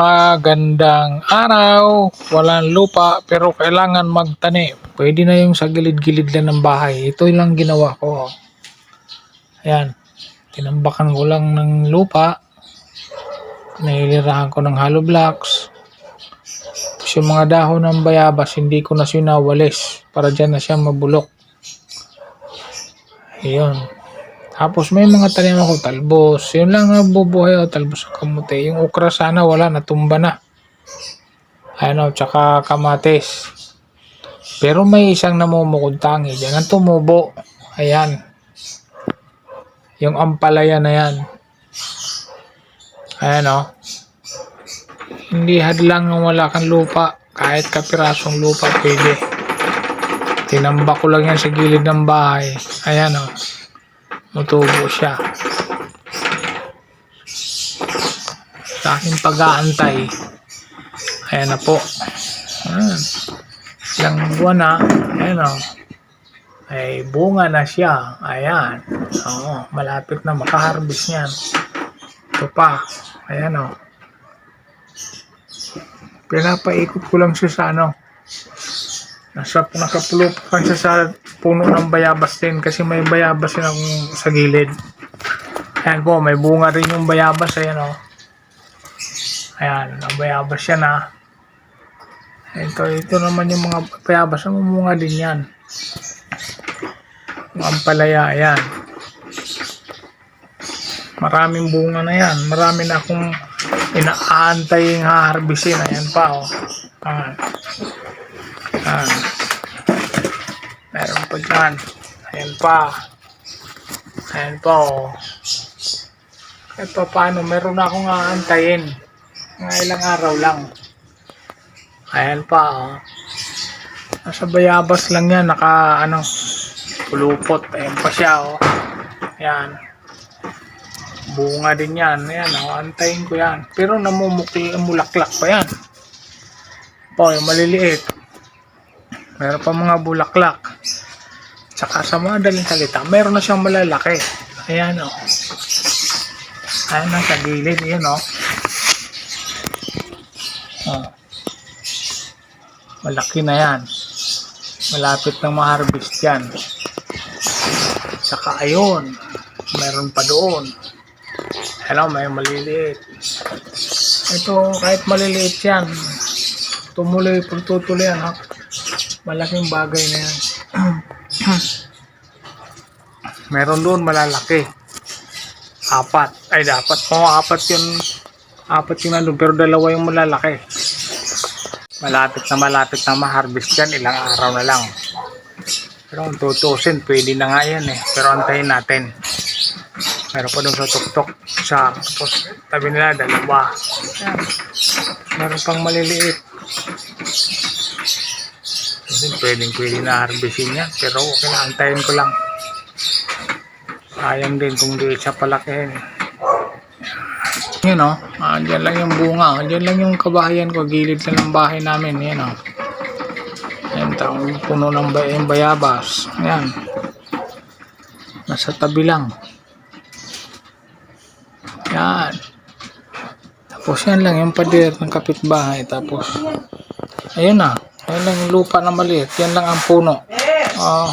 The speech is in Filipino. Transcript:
Magandang araw. Walang lupa pero kailangan magtani. Pwede na yung sa gilid-gilid lang ng bahay. Ito lang ginawa ko. Ayan. Tinambakan ko lang ng lupa. Nailirahan ko ng hollow blocks. Tapos yung mga dahon ng bayabas, hindi ko na sinawalis para dyan na siya mabulok. Ayun. Tapos may mga tanim ako talbos. Yun lang ang bubuhay o talbos sa kamote. Yung okra sana wala, natumba na. Ano, tsaka kamatis. Pero may isang namumukod tangi. Diyan ang tumubo. Ayan. Yung ampalaya na yan. Ayan o. Hindi hadlang ng wala kang lupa. Kahit kapirasong lupa pwede. Tinamba ko lang yan sa gilid ng bahay. Ayan o. Mutubo siya. Sa aking pag-aantay. Ayan na po. Ayan. Ilang buwan na. Ayan o. Ay, bunga na siya. Ayan. Oo, malapit na makaharvest niyan. Ito pa. Ayan o. Pinapaikot ko lang siya sa ano. Nasa nakapulupan siya sa puno ng bayabas din kasi may bayabas din akong sa gilid. Ayan po, may bunga rin yung bayabas. Ayan o. Ayan, ang bayabas yan ha. Ito, ito naman yung mga bayabas. Ang bunga din yan. Yung ampalaya, ayan. Maraming bunga na yan. Marami na akong inaantay yung haharbisin. Ayan pa o. Ayan. Ayan. Pa dyan. Ayan pa. Ayan pa o. Kahit pa paano, meron na akong aantayin. Mga ilang araw lang. Ayan pa o. Nasa bayabas lang yan. Naka ano, pulupot. Ayan pa siya o. Ayan. Bunga din yan. Ayan o, antayin ko yan. Pero namumukli, mulaklak pa yan. Po, yung maliliit. Meron pa mga bulaklak. Tsaka sa mga daling salita, meron na siyang malalaki. Ayan o. Ayan na sa gilid. Ayan o. Oh. Malaki na yan. Malapit na ma-harvest yan. Tsaka ayun. Meron pa doon. Hello, may maliliit. Ito, kahit maliliit yan, tumuloy, pagtutuloy yan? Malaking bagay na yan. Meron doon malalaki. Apat. Ay, dapat. Oo, apat yun. Apat yun nandun, pero dalawa yung malalaki. Malapit na malapit na ma-harvest yan. Ilang araw na lang. Pero kung tutusin, pwede na nga yan eh. Pero antayin natin. Meron pa doon sa tuktok. Sa tapos, tabi nila, dalawa. Meron pang maliliit. Kasi pwedeng pwede na harvestin yan. Pero okay na, antayin ko lang. Sayang din kung di siya palakihin. Yan o, ah, dyan lang yung bunga. oh. Dyan lang yung kabahayan ko. Gilid lang ng bahay namin. Yan o. Yan taong puno ng bay yung bayabas. Yan. Nasa tabi lang. Yan. Tapos yan lang yung pader ng kapitbahay. Tapos, ayun na. Ayun yung lupa na maliit. Yan lang ang puno. Oh,